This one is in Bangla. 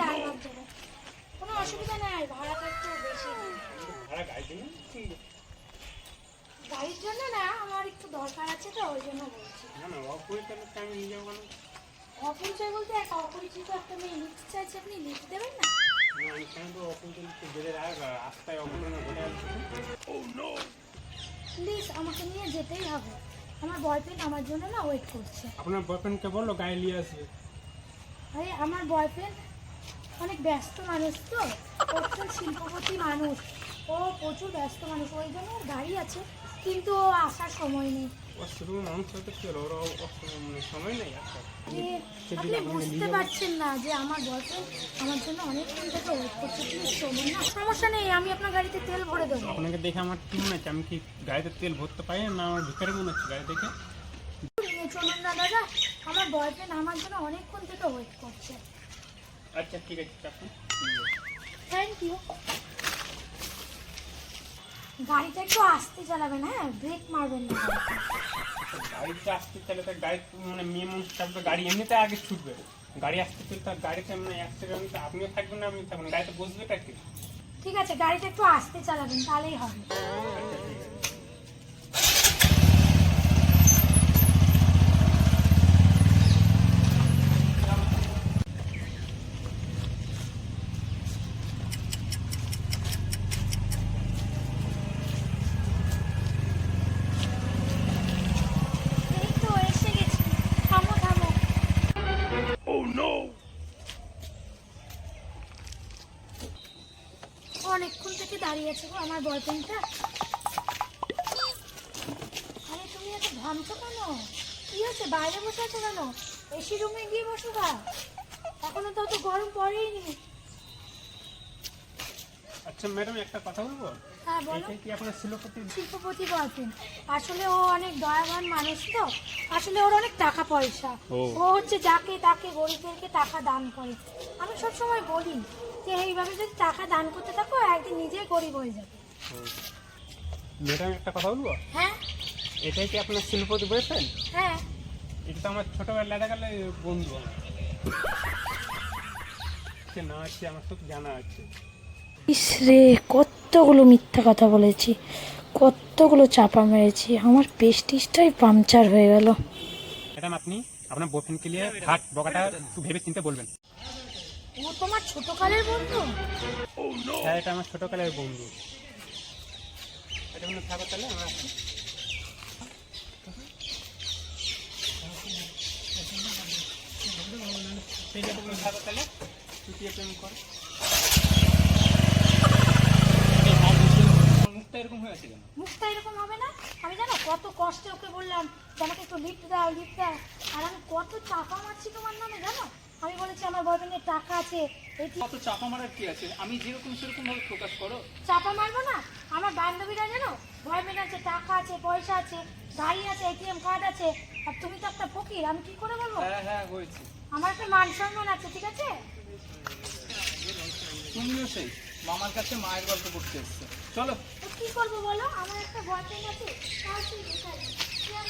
না কোনো অসুবিধা নাই ভাড়াটা একটু বেশি গাড়ির জন্য না আমার একটু দরকার আছে তো ওই জন্য বলছি অপরিচয় বলতে এক অপরিচিত একটা মেয়ে লিফট চাইছে, আপনি লিফট দেবেন না? প্লিজ আমাকে নিয়ে যেতেই হবে। আমার বয়ফ্রেন্ড আমার জন্য না ওয়েট করছে। আপনার বয়ফ্রেন্ডকে বলল গায়ে নিয়ে আসবে। আরে আমার বয়ফ্রেন্ড অনেক ব্যস্ত মানুষ তো। প্রচুর শিল্পপতি মানুষ। ও প্রচুর ব্যস্ত মানুষ। ওই জন্য গাড়ি আছে। কিন্তু আসার সময় নেই। ছিল ওরা সময় নেই আসার আপনি বুঝতে পারছেন না যে আমার বয়ফ্রেন্ড আমার জন্য অনেকক্ষণ থেকে ওয়েট করছে প্লিজ চলুন না সমস্যা নেই আমি আপনার গাড়িতে তেল ভরে দেবো। আপনাকে দেখে আমার কি মনে হচ্ছে আমি কি গাড়িতে তেল ভরতে পারি না আমার ভিতরে মনে হচ্ছে গাড়ি দেখে? চলুন না দাদা আমার বয়ফ্রেন্ড আমার জন্য অনেকক্ষণ থেকে ওয়েট করছে। আচ্ছা ঠিক আছে থ্যাংক ইউ গাড়িটা একটু আস্তে চালাবেন হ্যাঁ? ব্রেক মারবেন না গাড়িটা আসতে চাইলে তার গাড়ি মানে মেয়ে মানুষ থাকবে গাড়ি এমনিতে আগে ছুটবে। গাড়ি আসতে চলতে তার গাড়িতে মানে অ্যাক্সিডেন্ট আপনিও থাকবেন না আমি থাকবেন গাড়িতে বসবে কি? ঠিক আছে গাড়িটা একটু আস্তে চালাবেন তাহলেই হবে। অনেকক্ষণ থেকে দাঁড়িয়ে আছে গো আমার বয়ফ্রেন্ডটা আরে, তুমি এত ঘামছো কেন? কি হয়েছে? বাইরে বসে আছো কেন? এসি রুমে গিয়ে বসো গা। এখনও তো অত গরম পড়েইনি আচ্ছা ম্যাডাম একটা কথা বলব? হ্যাঁ বলো। কি আপনার শিল্পপতি? শিল্পপতি বয়ফ্রেন্ড আসলে ও অনেক দয়াবান মানুষ তো। আসলে ওর অনেক টাকা পয়সা। ও। হচ্ছে যাকে তাকে গরিবদেরকে টাকা দান করে। আমি সব সময় বলি যে এইভাবে যদি টাকা দান করতে থাকো একদিন নিজেই গরিব হয়ে যাবে। ম্যাডাম একটা কথা বলব? হ্যাঁ? এটাই কি আপনার শিল্পপতি বয়ফ্রেন্ড হ্যাঁ। এটা তো আমার ছোটবেলা গেলে বন্ধু আমার। সে না আছে আমার সব জানা আছে। ইস রে কতগুলো মিথ্যা কথা বলেছি কতগুলো চাপা মেরেছি আমার পেস্টিসটাই পাংচার হয়ে গেল। ম্যাডাম আপনি আপনার বয়ফ্রেন্ডকে নিয়ে হাট বকাটা একটু ভেবে চিন্তে বলবেন। ও তোমার ছোটকালের বন্ধু? হ্যাঁ এটা আমার ছোটকালের বন্ধু। এটা মনে থাকো তাহলে? আমরা তুমি থাকো তাহলে তুই প্রেম কর মুখটা এরকম হয়ে আছে কেন? মুখটা এরকম হবে না? আমি জানো কত কষ্টে ওকে বললাম যে আমাকে একটু লিফট দাও লিফট দাও। আর আমি কত চাপা মারছি তোমার নামে জানো? আমি বলেছি আমার বয়ফ্রেন্ডের টাকা আছে কত চাপা মারার কি আছে? আমি যেরকম সেরকম ভাবে প্রকাশ করো। চাপা মারবো না? আমার বান্ধবীরা জানো বয়ফ্রেন্ড আছে টাকা আছে পয়সা আছে গাড়ি আছে এটিএম কার্ড আছে। আর তুমি তো একটা ফকির আমি কি করে বলব? হ্যাঁ হ্যাঁ হয়েছে আমার একটা মান সম্মান আছে ঠিক আছে? তুমিও সেই মামার কাছে মায়ের গল্প করতে এসছে। চলো কি করব বলো? আমার একটা বয়ফ্রেন্ড আছে তার কি দেখাই? কি আর